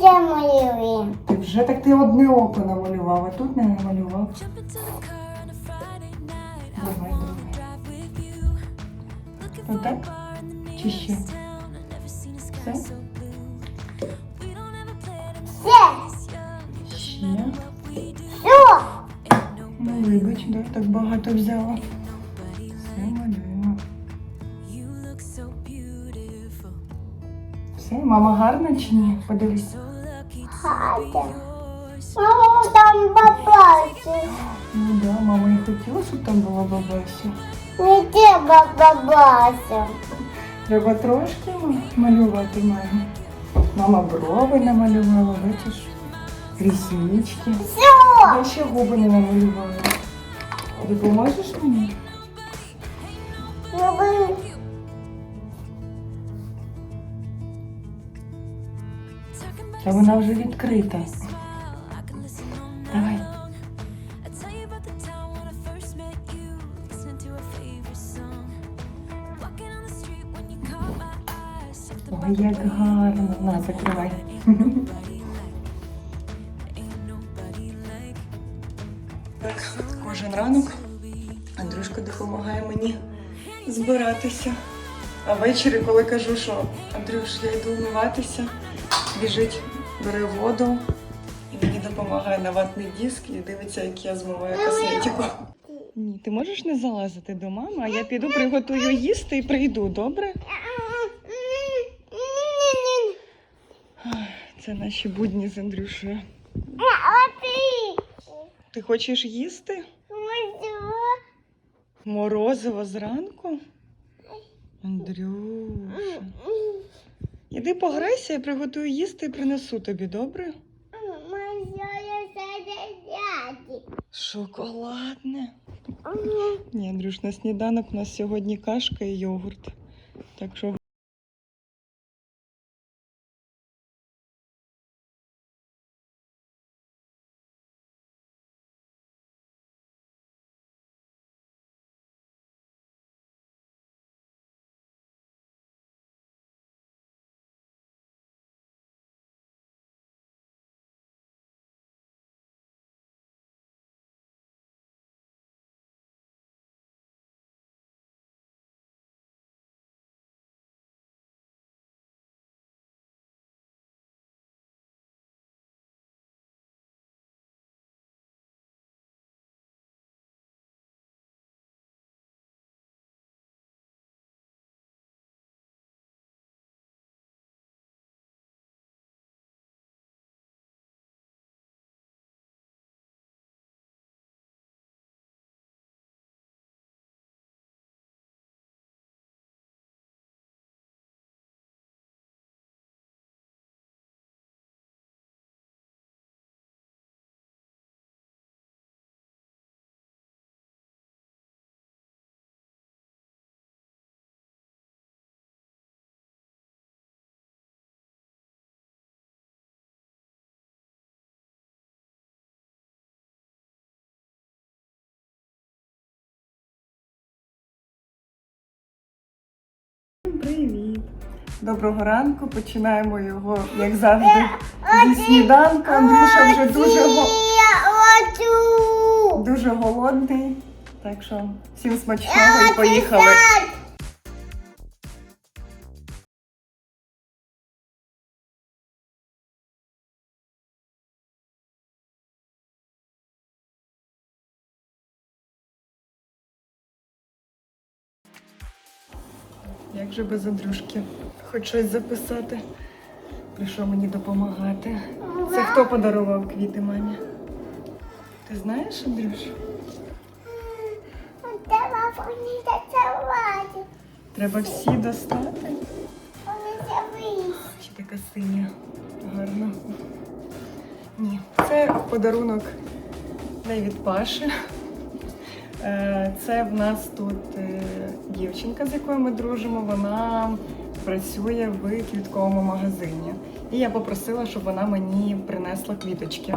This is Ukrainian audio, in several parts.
Я малюю. Ти вже так ти одне око намалював, а тут не намалював. Давай, давай. Отак? Чи ще? Все? Все. Ще? Все. Ну, вибач, да, так багато взяла. Мама гарна чи ні? Подивись. Хата. Мама там бабусі. Ну да, мама і хотіла, щоб там була бабуся. Не треба бабуся. Треба трошки малювати мамі. Мама брови намалювала, бачиш? Ріснички. Все. Я ще губи не намалювала. Допоможеш мені? Та вона вже відкрита. Давай. Ой, як гарно. На, закривай. Так, кожен ранок Андрюшка допомагає мені збиратися. А ввечері, коли кажу, що Андрюш, я йду вмиватися, біжить, бере воду і мені допомагає на ватний диск і дивиться, як я змиваю косметику. Ні, ти можеш не залазити до мами, а я піду приготую їсти і прийду, добре? Це наші будні з Андрюшею. Ти хочеш їсти? Морозиво зранку? Андрюша. Іди пограйся, я приготую їсти і принесу тобі, добре? Шоколадне. Ні, Андрюш, на сніданок у нас сьогодні кашка і йогурт. Так що Привіт! Доброго ранку. Починаємо його, як завжди, зі сніданку. Андрюша вже дуже, дуже голодний. Так що всім смачного і поїхали. Як же без Андрюшки? Хоч щось записати. Прийшов мені допомагати. Це хто подарував квіти мамі? Ти знаєш, Андрюш? Треба вони зацілувати. Треба всі достати. Вони. Ще така синя. Гарна. Ні, це подарунок не від Паші. Е, Це в нас тут е, дівчинка, з якою ми дружимо. Вона працює в квітковому магазині. І я попросила, щоб вона мені принесла квіточки.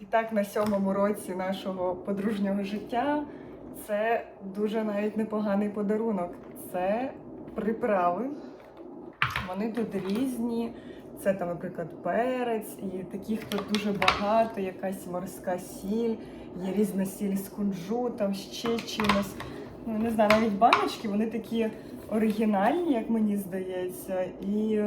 І так на сьомому році нашого подружнього життя це дуже навіть непоганий подарунок. Це приправи. Вони тут різні. Це там, наприклад, перець, і таких тут дуже багато, якась морська сіль, є різна сіль з кунжутом, ще чимось. Ну, не знаю, навіть баночки, вони такі оригінальні, як мені здається. І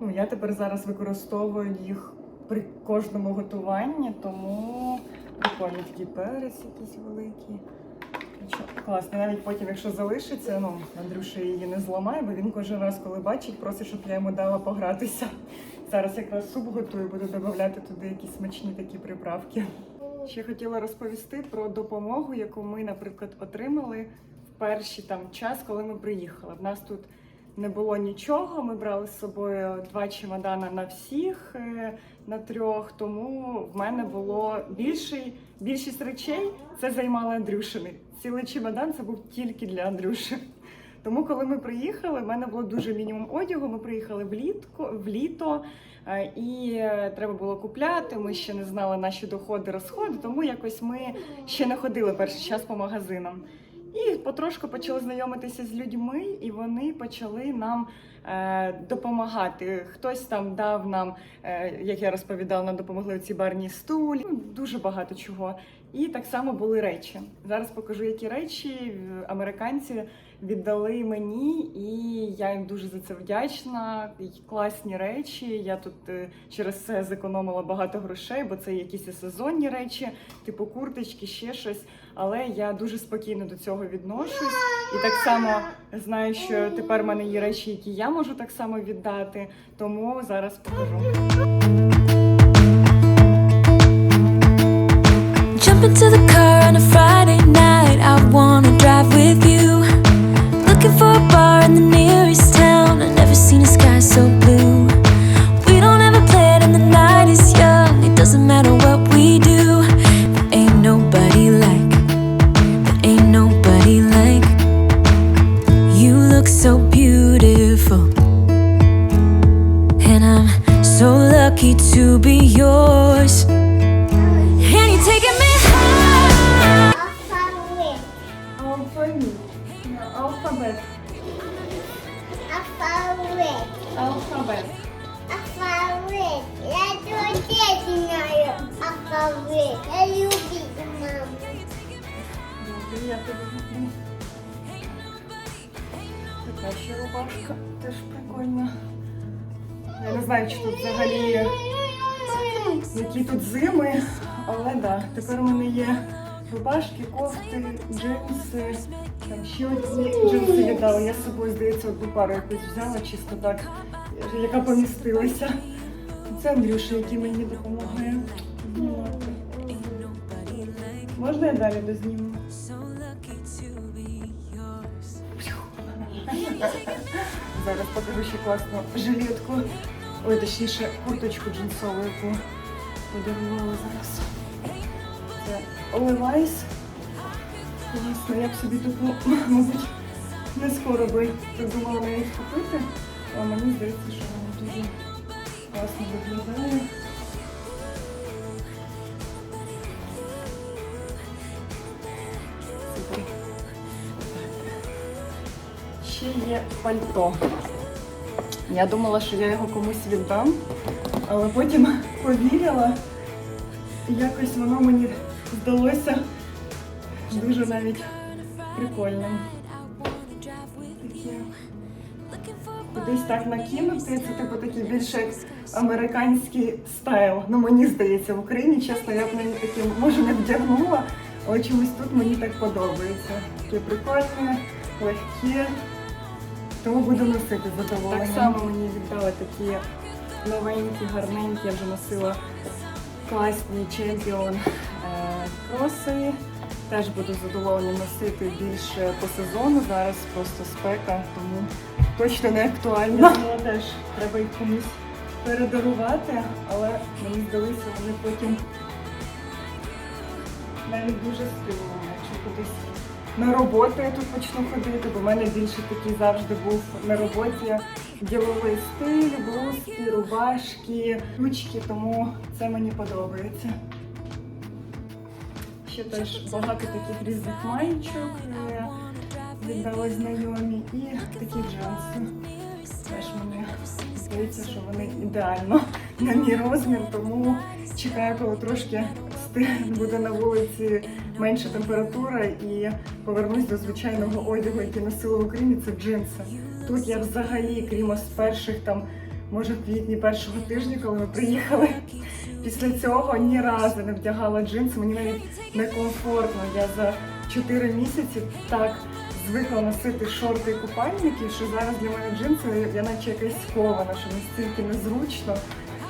ну, я тепер зараз використовую їх при кожному готуванні, тому прикольний такий перець якийсь великий. Класно, навіть потім, якщо залишиться, ну, Андрюша її не зламає, бо він кожен раз, коли бачить, просить, щоб я йому дала погратися. Зараз якраз суп готую, буду додавати туди якісь смачні такі приправки. Ще хотіла розповісти про допомогу, яку ми, наприклад, отримали в перший там час, коли ми приїхали. В нас тут не було нічого. Ми брали з собою два чемодана на всіх, е, на трьох. Тому в мене було більший, більшість речей це займали Андрюшини. Цілий чемодан це був тільки для Андрюши. Тому, коли ми приїхали, в мене було дуже мінімум одягу. Ми приїхали влітку, в літо, е, і е, треба було купляти. Ми ще не знали наші доходи, розходи, тому якось ми ще не ходили перший час по магазинам. І потрошку почали знайомитися з людьми, і вони почали нам е, допомагати. Хтось там дав нам, е, як я розповідала, нам допомогли ці барні стулі. Ну, дуже багато чого. І так само були речі. Зараз покажу, які речі е, американці віддали мені, і я їм дуже за це вдячна. Класні речі. Я тут е, через це зекономила багато грошей, бо це якісь сезонні речі, типу курточки, ще щось. Але я дуже спокійно до цього відношусь. І так само знаю, що тепер в мене є речі, які я можу так само віддати. Тому зараз покажу. Into the car on a Алфавіт. Alphabet. Алфавіт. Алфавіт. Я тоже знаю алфавит. Я люблю маму. Я тобі візьму. Така ще рубашка, теж прикольна. Я не знаю, чи тут взагалі які тут зими, але да, тепер у мене є рубашки, кофти, джинси. Там ще одні джинси віддали. Я з собою, здається, одну пару якусь взяла, чисто так, яка помістилася. Це Андрюша, який мені допомагає. Можна я далі дозніму? Зараз покажу ще класну жилетку. Ой, точніше, курточку джинсову, яку подарувала зараз. Це Levi's. Класно, я б собі таку, мабуть, не скоро би придумала навіть купити. А мені здається, що вона дуже класно виглядає. Ще є пальто. Я думала, що я його комусь віддам, але потім повірила. І якось воно мені здалося дуже навіть прикольним. Кудись так накинути, це типу такий більше американський стайл. Ну мені здається, в Україні, чесно, я б навіть таке може не вдягнула, але чомусь тут мені так подобається. Таке прикольне, легке. Тому буду носити з задоволенням. Так само мені віддали такі новенькі, гарненькі, я вже носила класні чемпіон кроси. Теж буду з задоволенням носити більше по сезону. Зараз просто спека, тому точно не актуально. Тому теж треба їх комусь передарувати, але мені здалося, вони потім навіть дуже стильно, якщо кудись на роботу я тут почну ходити, бо в мене більше такий завжди був на роботі діловий стиль, блузки, рубашки, ручки, тому це мені подобається. Ще теж багато таких різних маєчок віддали знайомі і такі джинси. Теж мене здається, що вони ідеально на мій розмір, тому чекаю, коли трошки буде на вулиці менша температура і повернусь до звичайного одягу, який носила в Україні, це джинси. Тут я взагалі, крім ось перших там, може квітні першого тижня, коли ми приїхали. Після цього ні разу не вдягала джинси, мені навіть некомфортно. Я за 4 місяці так звикла носити шорти і купальники, що зараз для мене джинси я наче якась скована, що настільки незручно.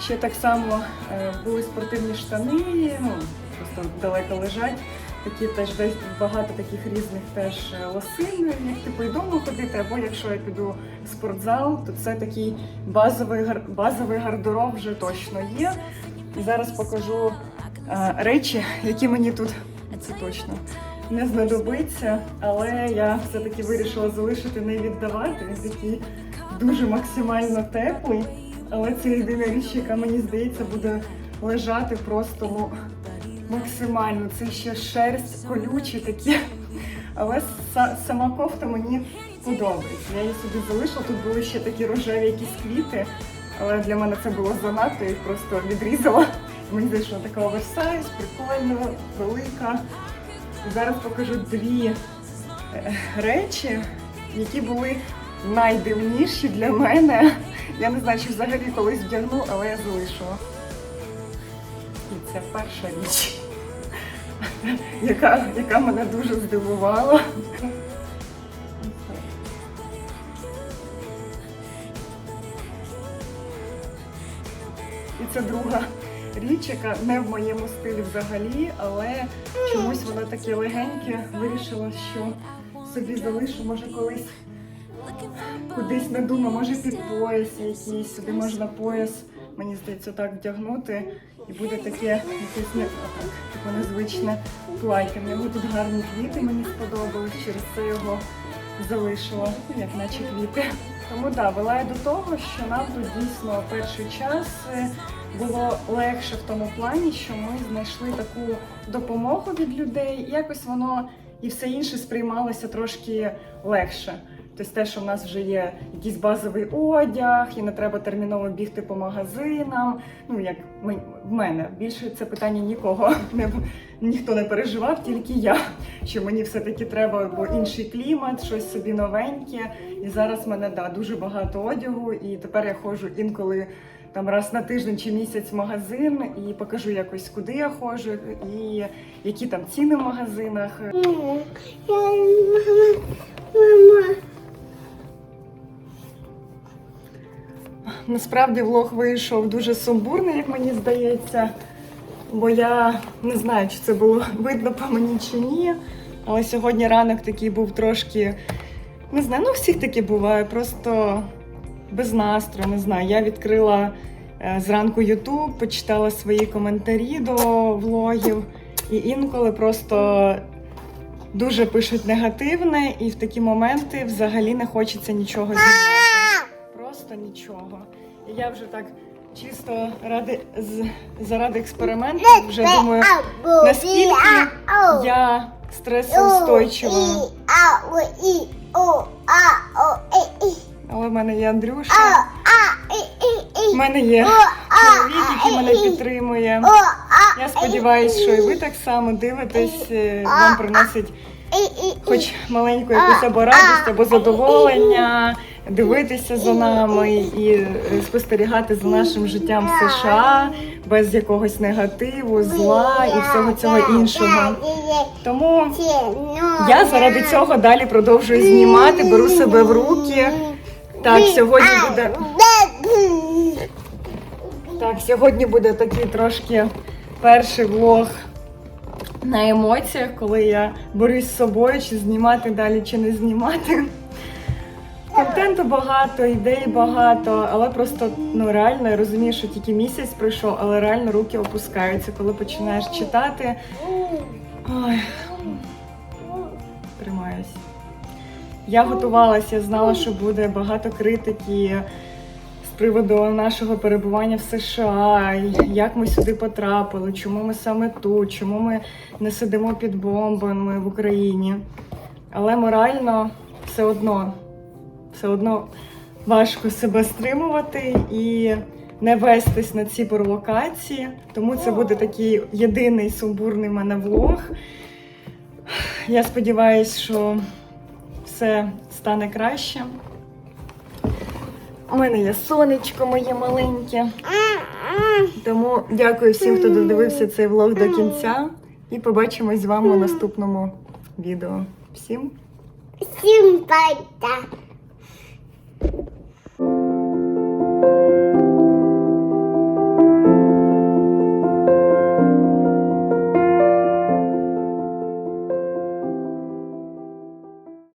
Ще так само е, були спортивні штани, ну просто далеко лежать. Такі теж десь багато таких різних теж е, лосин, як типу і вдома ходити, або якщо я піду в спортзал, то це такий базовий базовий гардероб вже точно є. І зараз покажу е, речі, які мені тут це точно не знадобиться, але я все-таки вирішила залишити не віддавати. Він такий дуже максимально теплий. Але це єдина річ, яка мені здається буде лежати просто ну, максимально. Це ще шерсть, колючі такі. Але са- сама кофта мені подобається. Я її собі залишила. Тут були ще такі рожеві якісь квіти, але для мене це було занадто, я просто відрізала. Мені здається, така оверсайз, прикольна, велика. І зараз покажу дві е, речі, які були найдивніші для мене. Я не знаю, чи взагалі колись вдягну, але я залишила. І це перша річ, яка, яка мене дуже здивувала. І це друга річ, яка не в моєму стилі взагалі, але чомусь воно таке легеньке. Вирішила, що собі залишу, може колись кудись не думаю, може під пояс якийсь, сюди можна пояс, мені здається, так вдягнути. І буде таке якесь не так, таке незвичне плаття. В нього тут гарні квіти, мені сподобались, через це його залишила, як наче квіти. Тому да, вела я до того, що нам тут дійсно перший час е, було легше в тому плані, що ми знайшли таку допомогу від людей. Якось воно і все інше сприймалося трошки легше. Тобто те, що в нас вже є якийсь базовий одяг, і не треба терміново бігти по магазинам. Ну як ми, в мене більше це питання нікого не ніхто не переживав, тільки я. Що мені все-таки треба бо інший клімат, щось собі новеньке. І зараз в мене да, дуже багато одягу, і тепер я ходжу інколи там раз на тиждень чи місяць в магазин і покажу якось, куди я ходжу, і які там ціни в магазинах. Мама, мама, Насправді влог вийшов дуже сумбурний, як мені здається. Бо я не знаю, чи це було видно по мені чи ні. Але сьогодні ранок такий був трошки. Не знаю, ну всіх таки буває, просто без настрою, не знаю. Я відкрила е, зранку Ютуб, почитала свої коментарі до влогів, і інколи просто дуже пишуть негативне, і в такі моменти взагалі не хочеться нічого знімати. Просто нічого. І я вже так чисто ради з, заради експерименту вже думаю, наскільки я стресоустойчива. Але в мене є Андрюша, в мене є чоловік, який мене підтримує. Я сподіваюся, що і ви так само дивитесь, е, вам приносить хоч маленьку якусь або радість, або задоволення, дивитися за нами і е, спостерігати за нашим життям в США без якогось негативу, зла і всього цього іншого. Тому я заради цього далі продовжую знімати, беру себе в руки. Так, сьогодні буде так, сьогодні буде такий трошки перший влог на емоціях, коли я борюсь з собою, чи знімати далі, чи не знімати. Контенту багато, ідей багато, але просто ну реально я розумію, що тільки місяць пройшов, але реально руки опускаються, коли починаєш читати. Ой, тримаюсь. Я готувалася, я знала, що буде багато критики з приводу нашого перебування в США, як ми сюди потрапили, чому ми саме тут, чому ми не сидимо під бомбами в Україні. Але морально все одно, все одно важко себе стримувати і не вестись на ці провокації. Тому це буде такий єдиний сумбурний мене влог. Я сподіваюся, що все стане краще. У мене є сонечко моє маленьке. Тому дякую всім, хто додивився цей влог до кінця. І побачимось з вами у наступному відео. Всім Всім пока.